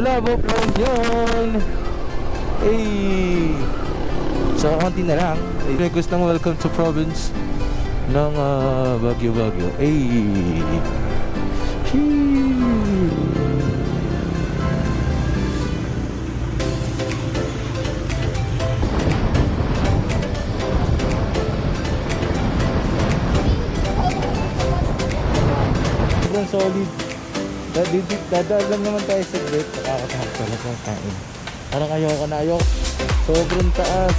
Labo from yun. Hey. So, konti na lang. Request ng welcome to province ng ah, Baguio Baguio. Hey. Sobrang solid. Dadidit, dadaan lang naman tayo sa break. Nakakatahak talaga ang kain. Parang ayoko na ayoko. Sobrang taas.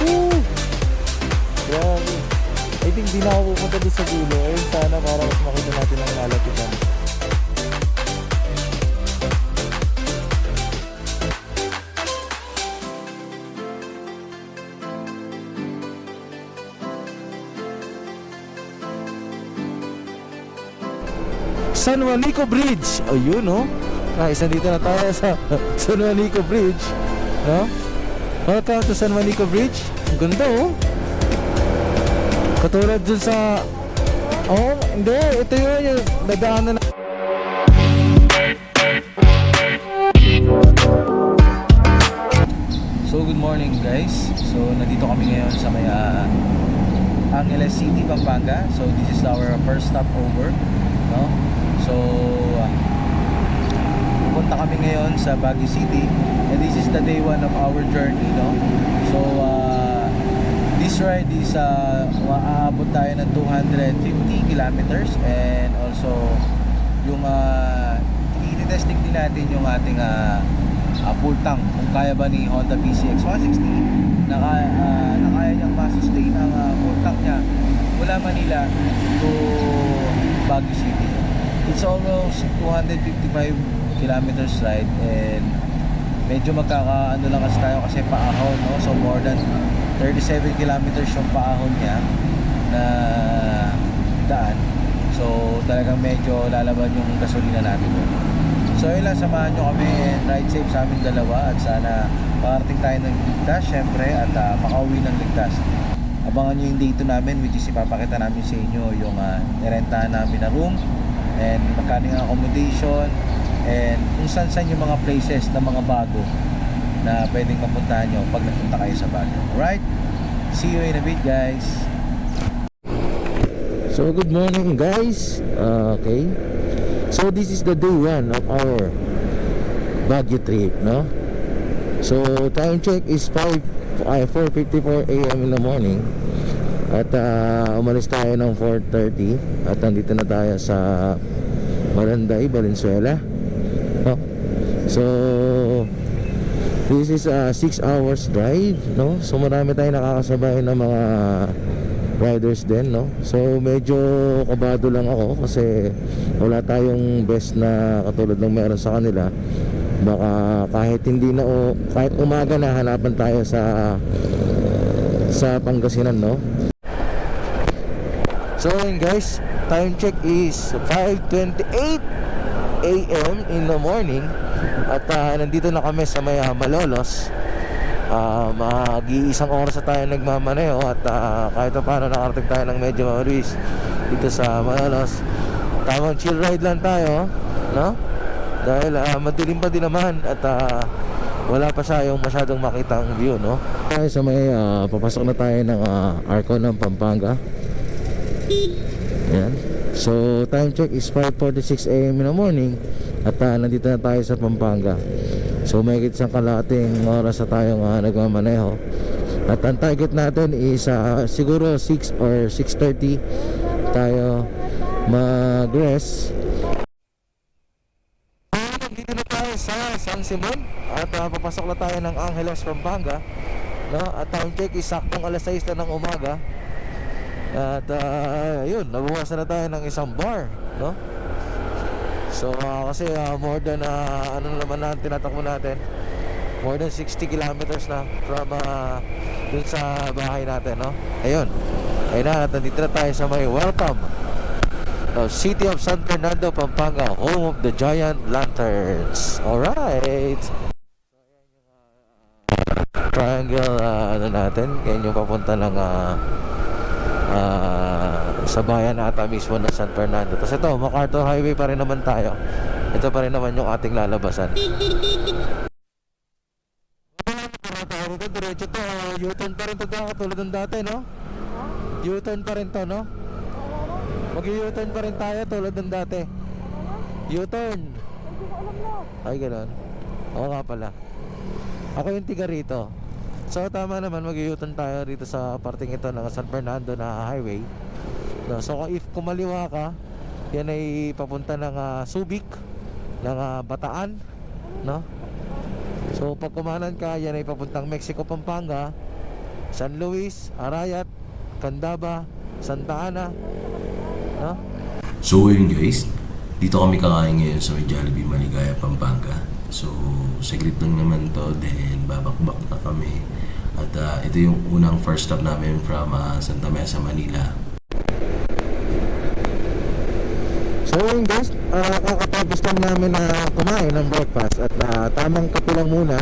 Woo! Grabe. I think di na ako pupunta doon sa dulo. Ayun sana para mas makita natin ang lalapitan. San Juanico Bridge. Ayun, no? Guys, nandito na tayo sa San Juanico Bridge. No? Welcome to San Juanico Bridge. Ganda, oh. Katulad dun sa... Oh, hindi. Ito yun yung dadaanan na... So, good morning guys. So, nandito kami ngayon sa may ah, Angeles City, Pampanga. So, this is our first stop over. No? So, ah, pupunta kami ngayon sa Baguio City. And this is the day one of our journey. No? So, ah, this ride is uh, aabot tayo ng 250 kilometers and also yung uh, i-testing din natin yung ating uh, uh, full tank kung kaya ba ni Honda PCX 160 na, ah, na kaya niyang masustain ang uh, full tank niya mula Manila to Baguio City it's almost 255 kilometers ride and medyo magkakaano lang kasi tayo kasi paahon no? So more than 37 kilometers yung paahon niya na daan. So talagang medyo lalaban yung gasolina natin. Doon. so yun lang samahan nyo kami and ride safe sa amin dalawa at sana makarating tayo ng ligtas syempre at uh, makauwi ng ligtas. Abangan nyo yung dito namin which is ipapakita namin sa inyo yung uh, nirentahan namin na room and magkano yung accommodation and kung saan saan yung mga places na mga bago na pwedeng mapuntahan nyo pag nagpunta kayo sa Baguio. Alright? See you in a bit guys. So good morning guys. Uh, okay. So this is the day one of our Baguio trip, no? So time check is 5 ay 4:54 AM in the morning. At uh, umalis tayo ng 4.30 At nandito na tayo sa Maranday, Valenzuela no? So This is a 6 hours drive no? So marami tayong nakakasabay ng mga riders din no? So medyo kabado lang ako Kasi wala tayong best na katulad ng meron sa kanila Baka kahit hindi na o kahit umaga na hanapan tayo sa sa Pangasinan no So yun guys, time check is 5.28 a.m. in the morning At ah, nandito na kami sa may ah, Malolos uh, Mag-iisang oras na tayo nagmamaneho At ah, kahit pa paano nakarating tayo ng medyo mabilis Dito sa Malolos Tamang chill ride lang tayo No? Dahil ah, madilim pa din naman At ah, wala pa siya yung masyadong makita ang view no? Tayo sa may ah, papasok na tayo ng ah, Arco ng Pampanga Ayan. So, time check is 5.46 a.m. in the morning At ah, nandito na tayo sa Pampanga So, may isang kalating oras na tayong uh, nagmamaneho At ang target natin is ah, siguro 6 or 6.30 tayo mag-rest Nandito na tayo sa San Simon At ah, papasok na tayo ng Angeles, Pampanga no? At time check is saktong alas 6 na ng umaga at uh, yun, nabuwasan na tayo ng isang bar, no? So uh, kasi uh, more than uh, ano naman na tinatakbo natin, more than 60 kilometers na from uh, dun sa bahay natin, no? Ayun. Ayun na, nandito na tayo sa may welcome of City of San Fernando, Pampanga, home of the Giant Lanterns. Alright. Triangle uh, ano natin, yan yung papunta ng uh, uh, sa bayan ata mismo ng San Fernando. Tapos ito, MacArthur Highway pa rin naman tayo. ito pa rin naman yung ating lalabasan. Diretso to. ah, U-turn pa rin to katulad ng dati, no? U-turn pa rin to, no? Mag-U-turn pa rin tayo tulad ng dati. U-turn. Ay, ganun. Oo nga pala. Ako yung tiga rito. So, tama naman, mag-U-turn tayo rito sa parting ito ng San Fernando na highway. No, so, if kumaliwa ka, yan ay papunta ng ah, Subic, ng ah, Bataan, no? So, pag kumanan ka, yan ay papuntang Mexico, Pampanga, San Luis, Arayat, Candaba, Santa Ana, no? So yun guys, dito kami kakain ngayon sa may Jollibee Maligaya, Pampanga. So, saglit lang naman to, then babakbak na kami. At ah, ito yung unang first stop namin from ah, Santa Mesa, Manila. So yun guys, ah, kakatapos lang namin na kumain ng breakfast at ah, tamang kape lang muna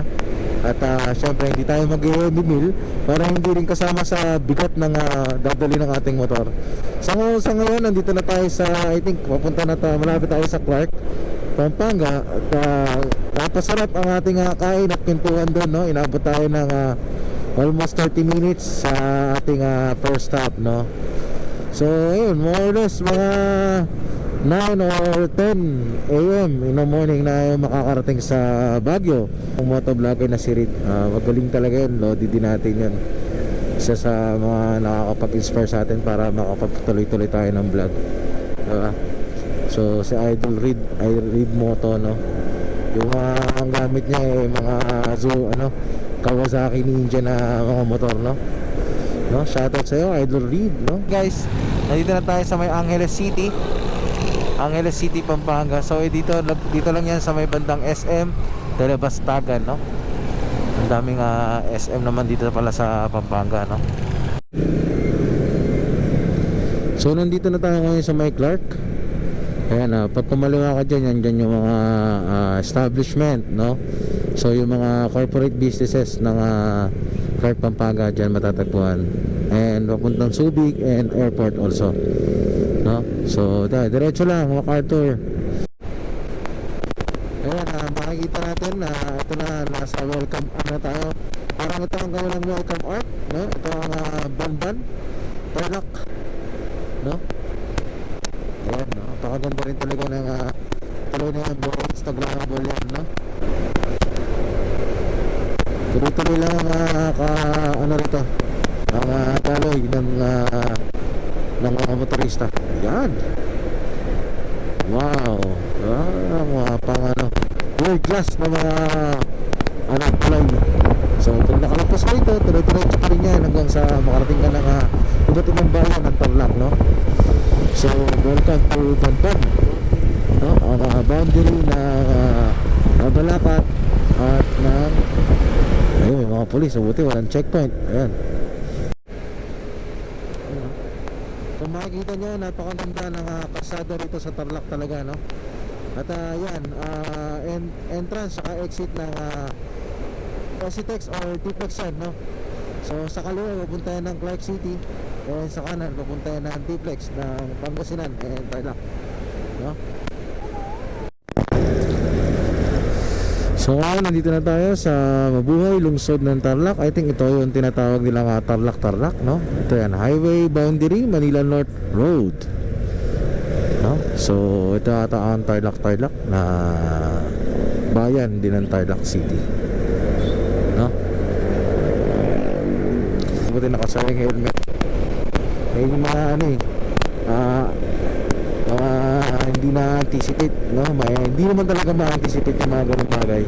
at ah, syempre hindi tayo mag-heavy meal para hindi rin kasama sa bigat ng ah, dadali ng ating motor. Sa, ng- sa ngayon, nandito na tayo sa, I think, papunta na tayo, malapit tayo sa Clark, Pampanga at uh, napasarap ang ating ah, kain at pintuan doon, no? Inabot tayo ng ah, almost 30 minutes sa ating ah, first stop, no? So, ayun, more or less mga 9 or 10 a.m. in the morning na makakarating sa Baguio. Ang motovlogger na si Reed, ah, magaling talaga yun, Lodi din natin yun. Isa sa mga nakakapag-inspire sa atin para makapagtuloy-tuloy tayo ng vlog. Diba? So, si Idol Reed, I Reed Moto, no? Yung mga ang gamit niya eh, mga zoo, ano, Kawasaki Ninja na mga motor, no? no? Shoutout sa iyo, Idol Reed, no? Guys, nandito na tayo sa may Angeles City. Angeles City, Pampanga. So, eh, dito dito lang 'yan sa may bandang SM, Telebastagan, no? Ang daming ah, SM naman dito pala sa Pampanga, no? So, nandito na tayo ngayon sa may Clark. Ayan, ah, pag kumaliwa ka dyan, yan dyan yung mga ah, establishment, no? So, yung mga corporate businesses ng ah, Clark Pampanga dyan matatagpuan. And papuntang Subic and airport also. No? So, da, diretso lang, MacArthur. Ayan, ah, makikita natin na ito na nasa welcome ano tayo. Parang ito ang gawin ng welcome art, no? Ito ang uh, Banban, Tarlac, no? Ayan, no? Napakaganda rin talaga ng uh, tuloy na Instagramable yan, no? Tuloy-tuloy lang ang uh, ka, ano rito, ang uh, daloy ng, uh, ng mga motorista. Yan. Wow. Ah, mga pang ano, world class na mga ano, tulay. So, pag nakalapos mo ito, tuloy-tuloy pa rin yan hanggang sa makarating ka ng uh, iba't ibang bayan ng Tarlac, no? So, welcome to Banban. No? Ang uh, boundary na uh, Balakat at ng ayun, may mga polis. Mabuti, walang checkpoint. Ayan. Kung makikita nyo, napakaganda ng uh, kalsada rito sa Tarlac talaga, no? At uh, yan, uh, en- entrance saka exit ng uh, Esitex or Tiplex yan, no? So sa kaliwa papunta ng Clark City and sa kanan papunta ng Tiplex ng Pangasinan and Tarlac. No? So ngayon nandito na tayo sa Mabuhay, lungsod ng Tarlac. I think ito yung tinatawag nilang uh, Tarlac-Tarlac, no? Ito yan, Highway Boundary, Manila North Road. No? So ito ata ang Tarlac-Tarlac na bayan din ng Tarlac City. No? Buti nakasayang helmet. May mga ano eh, ah, mga hindi na-anticipate, no? May, hindi naman talaga ma-anticipate yung mga ganung bagay.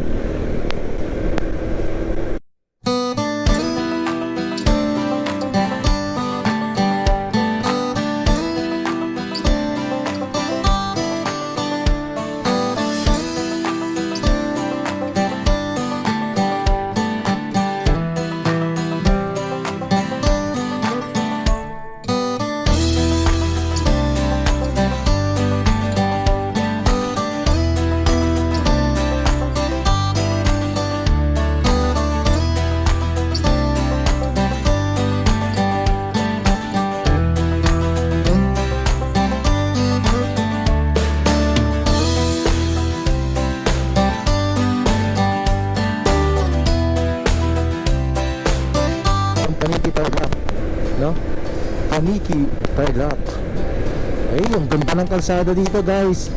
Kalsada dito guys.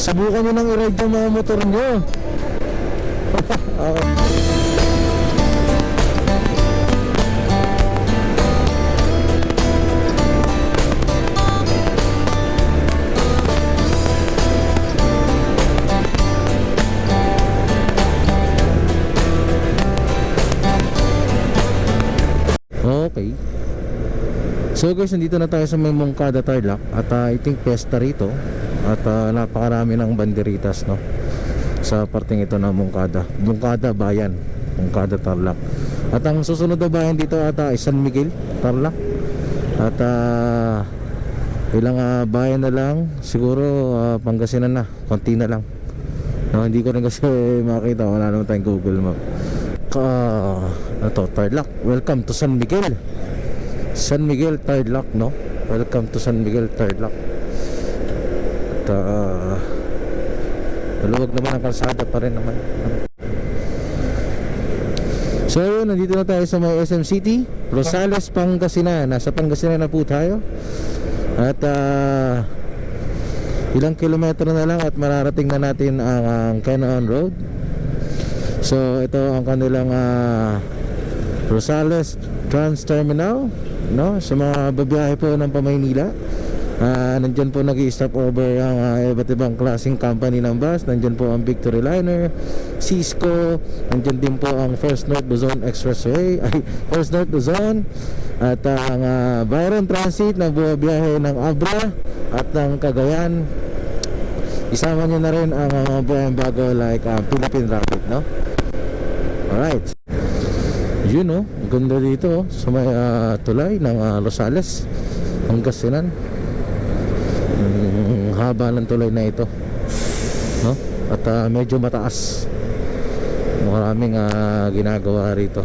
Subukan nyo nang i-ride yung mga motor nyo. Okay. So guys, nandito na tayo sa may Mongkada Tarlac at uh, I think pesta rito at ah, napakarami ng banderitas no sa parting ito ng Mongkada. Mongkada Bayan, Mongkada Tarlac. At ang susunod na bayan dito ata ay San Miguel, Tarlac. At ah, ilang ah, bayan na lang, siguro ah, Pangasinan na, konti na lang. No, hindi ko rin kasi makita, wala naman tayong Google Map. Ka, ano to, Tarlac. Welcome to San Miguel. San Miguel Tarlac, no? Welcome to San Miguel Tarlac. At uh, maluwag naman ang kalsada pa rin naman. So yun, nandito na tayo sa may SM City, Rosales, Pangasinan. Nasa Pangasinan na po tayo. At ah, ilang kilometro na lang at mararating na natin ang, ang Canaan Road. So ito ang kanilang ah, Rosales Trans Terminal no? Sa mga babiyahe po ng Pamaynila Ah, nandyan po nag stop over ang ah, iba't ibang klaseng company ng bus. Nandyan po ang Victory Liner Cisco nandyan din po ang First North Luzon Expressway ay First North Luzon at ang ah, Byron Transit na bumabiyahe ng Abra at ng Cagayan. Isama nyo na rin ang mga buhay bago like ah, Philippine Rapid no? Alright yun oh, ang ganda dito oh, sa may ah, tulay ng ah, Rosales, Pangasinan. Ang haba ng tulay na ito. No? At ah, medyo mataas. Maraming ah, ginagawa rito.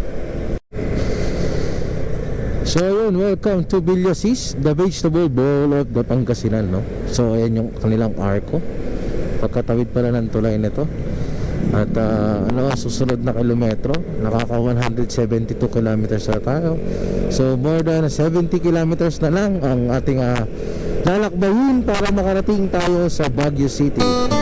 So yun, welcome to Villasis, the vegetable bowl of the Pangasinan, no? So ayan yung kanilang arko. Pagkatawid pala ng tulay nito. At ah, ano, susunod na kilometro, nakaka 172 kilometers na tayo. So more than 70 kilometers na lang ang ating ah, lalakbayin para makarating tayo sa Baguio City.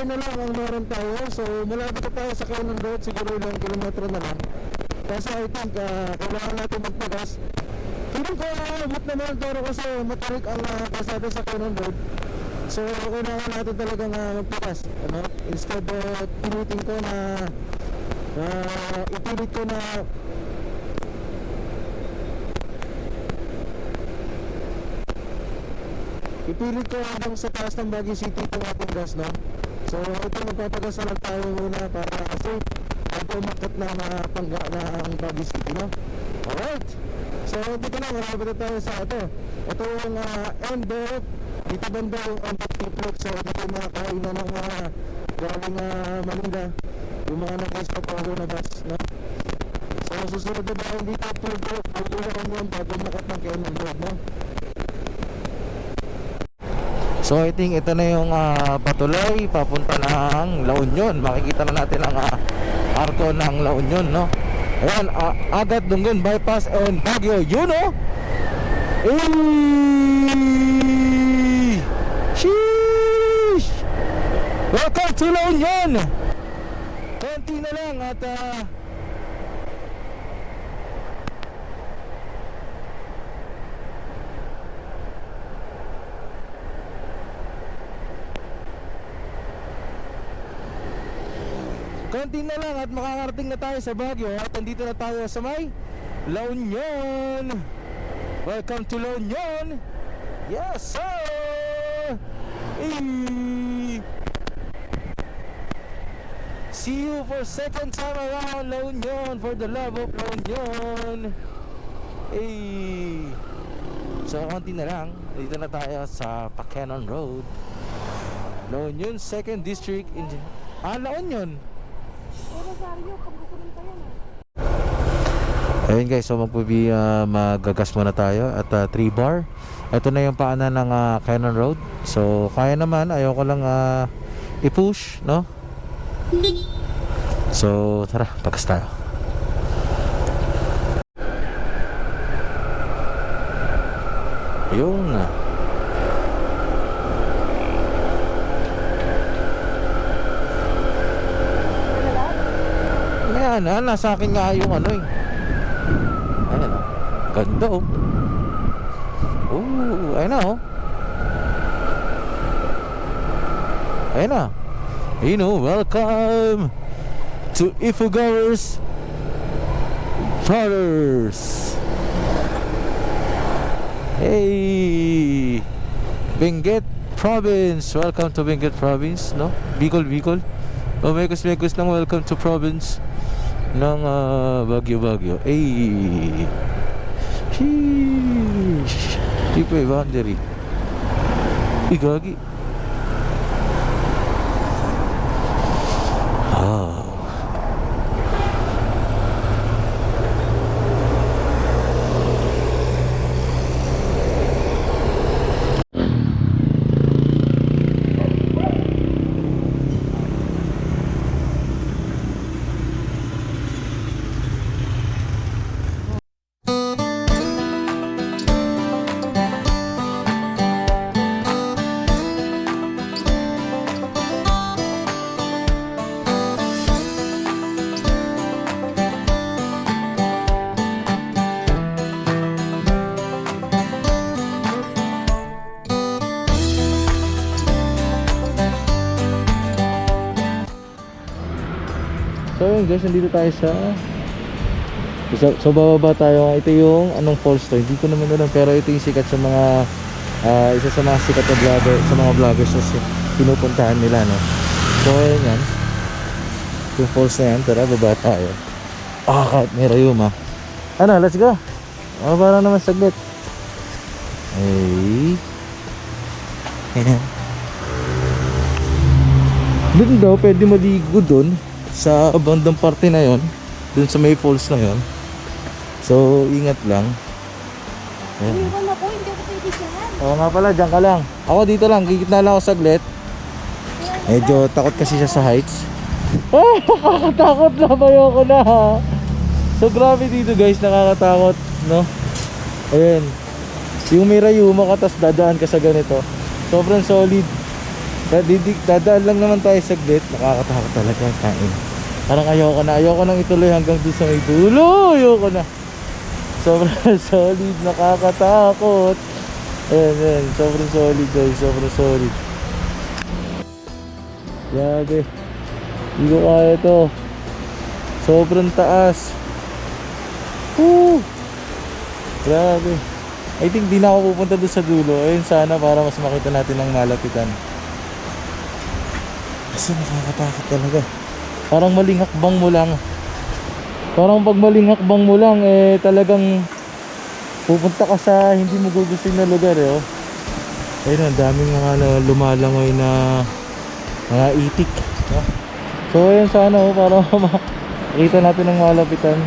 3 bar na lang ang meron tayo. So malapit na tayo sa Cannon Road, siguro ilang kilometro na lang. Kasi I think ah, kailangan natin magpagas. Feeling ko aabot naman pero kasi matarik ang uh, kasada sa Cannon Road. So kailangan natin talagang uh, magpagas. Ano? Instead of pilitin ko na uh, ipilit ko na Ipilit ko hanggang sa taas ng Baguio City itong ating gas, no? So, ito magpapagas na lang tayo muna para safe at umakit na uh, pangga na ang Baguio City, no? Alright! So, dito na, marami na tayo sa ito. Ito yung uh, end of dito banda yung Ampat Tiplot. So, yung mga kainan ng mga galing uh, Malinda. Yung mga nag-stop over na bus, no? So, susunod na dahil dito, Pulgo, Pulgo kami yung bago makat ng Cannon Road, no? So I think ito na yung ah, patuloy papunta ng La Union. Makikita na natin ang ah, arko ng La Union, no? Ayan, ah, Agat Dungun Bypass and Baguio, yun oh! Eh! Sheesh! Welcome to La Union! Konti na lang at ah, Konti na lang at makakarating na tayo sa Baguio at andito na tayo sa may La Union. Welcome to La Union. Yes, sir. Eh. See you for second time around La Union for the love of La Union. Eh. So, konti na lang. Dito na tayo sa Pacanon Road. La Union, 2nd District in... Ah, La Union. Ayun guys, so magpubi uh, magagas muna tayo at 3 bar. Ito na yung paanan ng ah, Cannon Road. So kaya naman, ayoko lang ah, i-push, no? So tara, pagas tayo. Ayun. Ayan, ah, nasa akin nga yung ano eh. Ayan oh. Ganda oh. Ooh, ayun na oh. Ayun na. You know, welcome to Ifugawers Brothers. Hey, Benguet Province. Welcome to Benguet Province, no? Bicol, Bicol. Oh, mekos mekos ng welcome to province ng Baguio Baguio. Ay. Sheesh. Di pa boundary. Uy, gagi. Ah. So yun guys, nandito tayo sa So, so bababa tayo. Ito yung anong falls to. Hindi ko naman alam pero ito yung sikat sa mga ah, isa sa mga sikat na vlogger, sa mga vloggers na pinupuntahan nila no. So ayun yan. Yung falls na yan, tara baba tayo. Ah, kahit may rayuma. Ano, let's go. Oh, para naman saglit. Ay. Doon daw, pwede maligo doon sa bandang parte na yon doon sa may falls na yon so ingat lang. Ayan. Iniwan ako, hindi ako pwede dyan. Oo nga pala, dyan ka lang. Ako dito lang, gigitna lang ako saglit. Medyo takot kasi siya sa heights. Ah, nakakatakot na ayoko na ha? So grabe dito guys, nakakatakot no? Ayun yung may rayuma ka tas dadaan ka sa ganito. Sobrang solid. Dadidig, dadaan lang naman tayo saglit. Nakakatakot talaga kain parang ayoko na. Ayoko nang ituloy hanggang doon sa may dulo. Ayoko na. Sobrang solid. Nakakatakot. Ayan ayan. Sobrang solid guys. Sobrang solid. Grabe. Hindi ko kaya to. Sobrang taas. Woo! grabe. I think di na ako pupunta doon sa dulo. Ayun sana para mas makita natin ang malapitan. Kasi nakakatakot talaga. Parang maling hakbang mo lang. Parang pag maling mo lang, eh talagang pupunta ka sa hindi mo gugustuhin na lugar eh. Oh. Ayun, ang daming mga lumalangoy na mga itik. No? So ayun sana oh, para makita natin ang malapitan.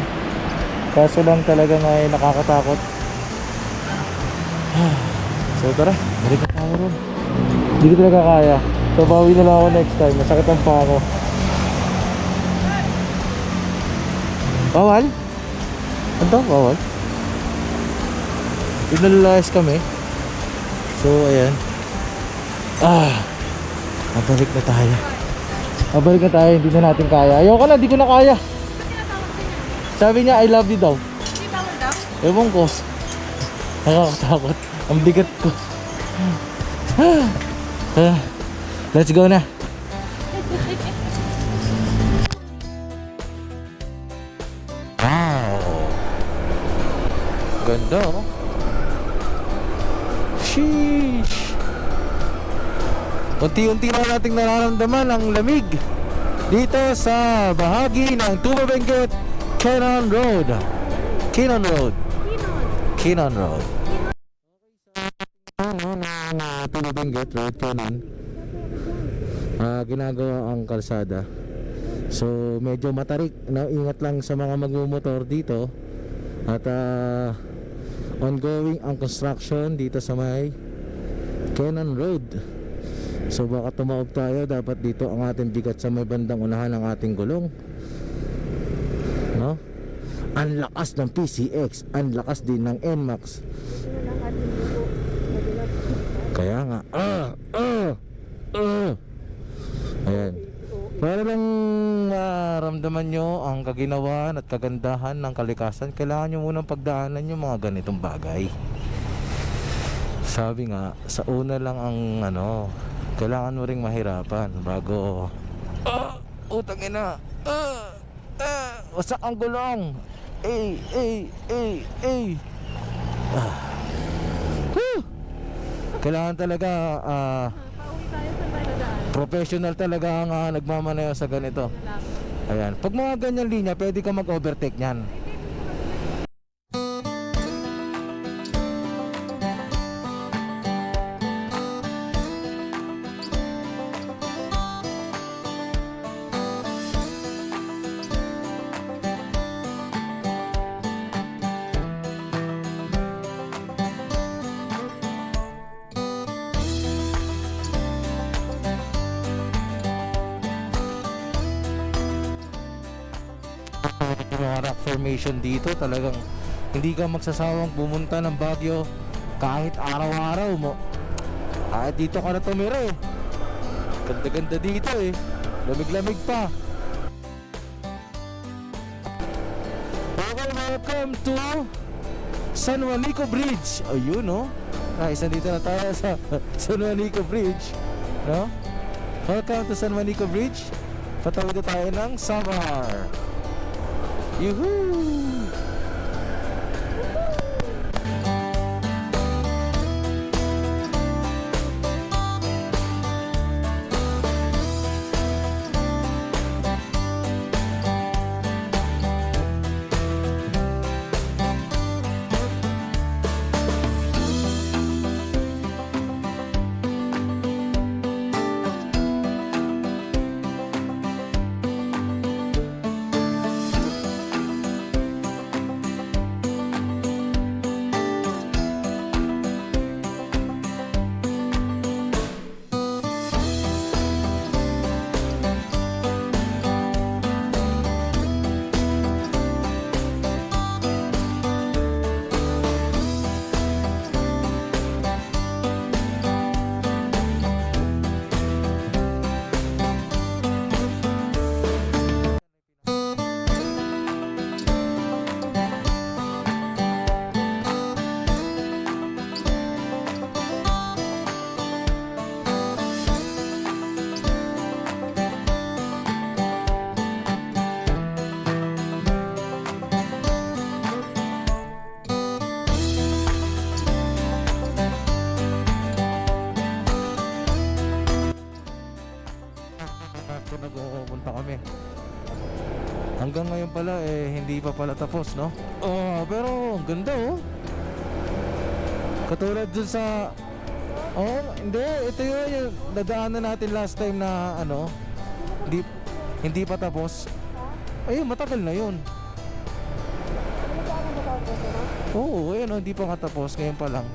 Kaso lang talaga nga eh, nakakatakot. so tara, balik na tayo ron. Hindi ko talaga kaya. So bawi na lang ako next time. Masakit ang paa Bawal? Ano? Bawal? Pinalayas kami. So ayan. Ah! Mabalik na tayo. Mabalik na tayo, hindi na natin kaya. Ayoko na, hindi ko na kaya. Sabi niya, I love you daw. Hindi tawag daw? Ewan ko. Nakakatakot. Ang bigat ko. Ah, Let's go na. Wow. Ganda oh. Sheesh. Unti-unti na nating nararamdaman ang lamig dito sa bahagi ng Tuba Benguet Cannon Road. Cannon Road. Cannon Road. Ano na na Tuba Benguet Road Cannon. Ah, ginagawa ang kalsada. So medyo matarik, no? ingat lang sa mga magmumotor dito. At ah, ongoing ang construction dito sa may Cannon Road. So baka tumawag tayo, dapat dito ang ating bigat sa may bandang unahan ng ating gulong. No? Ang lakas ng PCX, ang lakas din ng NMAX. Kaya nga, ah, ah, ah. Ayan. Para lang maramdaman nyo ang kaginawan at kagandahan ng kalikasan, kailangan nyo munang pagdaanan yung mga ganitong bagay. Sabi nga, sa una lang ang ano, kailangan mo ring mahirapan bago Ah! Utang ina! Ah! Ah! Wasak ang gulong! Eh! Eh! Eh! Eh! Ah. Whew! Kailangan talaga ah, Baladaan. professional talaga ang ah, nagmamaneho sa ganito. Ayan. Pag mga ganyan linya, pwede ka mag-overtake niyan. Formation dito. Talagang hindi ka magsasawang pumunta ng Baguio kahit araw-araw mo. Kahit dito ka na tumira eh. Ganda-ganda dito eh. Lamig-lamig pa. Welcome welcome to San Juanico Bridge. Ayun no guys nandito na tayo sa San Juanico Bridge no? Welcome to San Juanico Bridge. Patawid na tayo ng Samar Yoo-hoo! Pala eh hindi pa pala tapos, no? Oh, pero ang ganda oh. Katulad dun sa Oh, hindi, ito yun yung nadaanan natin last time na ano, hindi hindi pa tapos. Ayun, matagal na yun. Oo, ayun, oh, hindi pa nga tapos, ngayon pa lang.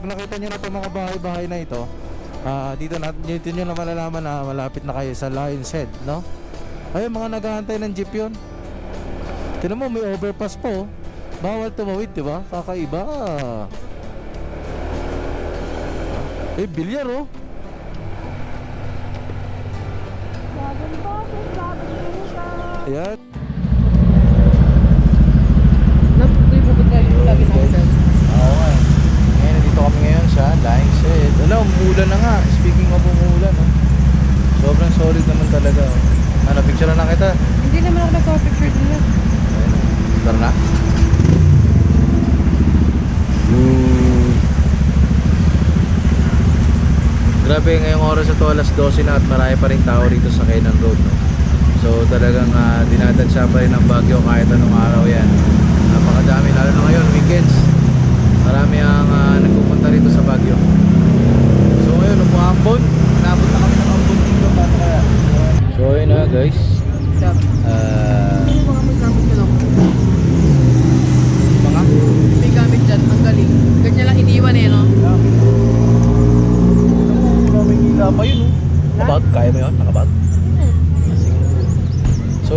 Pag nakita nyo na itong mga bahay-bahay na ito ah dito na dito nyo na malalaman na malapit na kayo sa Lion's Head no ayun mga naghahantay ng jeep yun tinan mo may overpass po oh. Bawal tumawid, di ba? Kakaiba. Eh, bilyar oh. Ayan. Nagpupupot ka yung lagi ng hotel. Oo nga. eh. Ngayon, nandito kami ngayon sa Lying Set. Ano, umuulan na nga. Speaking of umuulan, oh. Sobrang solid naman talaga. Oh. Ano, picture na kita. Hindi naman ako nagpa-picture. Ayun. Tara na. Grabe, ngayong oras ito alas 12 na at marami pa rin tao rito sa Kainan Road. No? So talagang uh, dinadansya pa rin ng Baguio kahit anong araw yan. Napakadami, lalo na ngayon, weekends. Marami ang uh, nagpupunta rito sa Baguio. So ngayon, umuambon. Nabot na kami ng ambon dito. Paano kaya? So ayun na guys. Yung mga gamit ko lang? mga May gamit dyan, ang galing. Ganyan lang iniwan eh, no? yun, yun? So,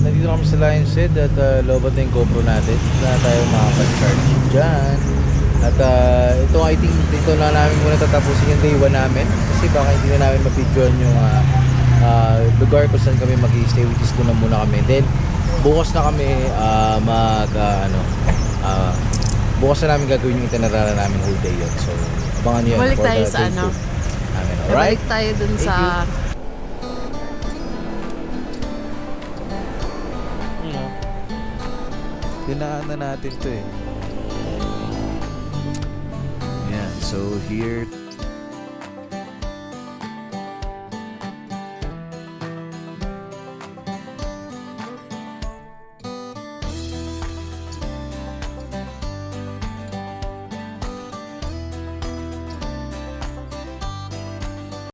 nandito na kami sa Lion's Head at uh, lobat na yung GoPro natin. Na tayo makapag-charge dyan. At uh, ito, I think, dito na namin muna tatapusin yung day 1 namin. Kasi baka hindi na namin mapidyoan yung uh, uh, lugar kung saan kami mag stay which is doon na muna kami. Then, bukas na kami uh, mag, uh, ano, uh, bukas na namin gagawin yung itinerary namin whole day yun. So, abangan nyo yun. Balik tayo sa ano? Namin, alright? Balik tayo dun Thank sa... Dinaan na natin to eh. Yeah, so here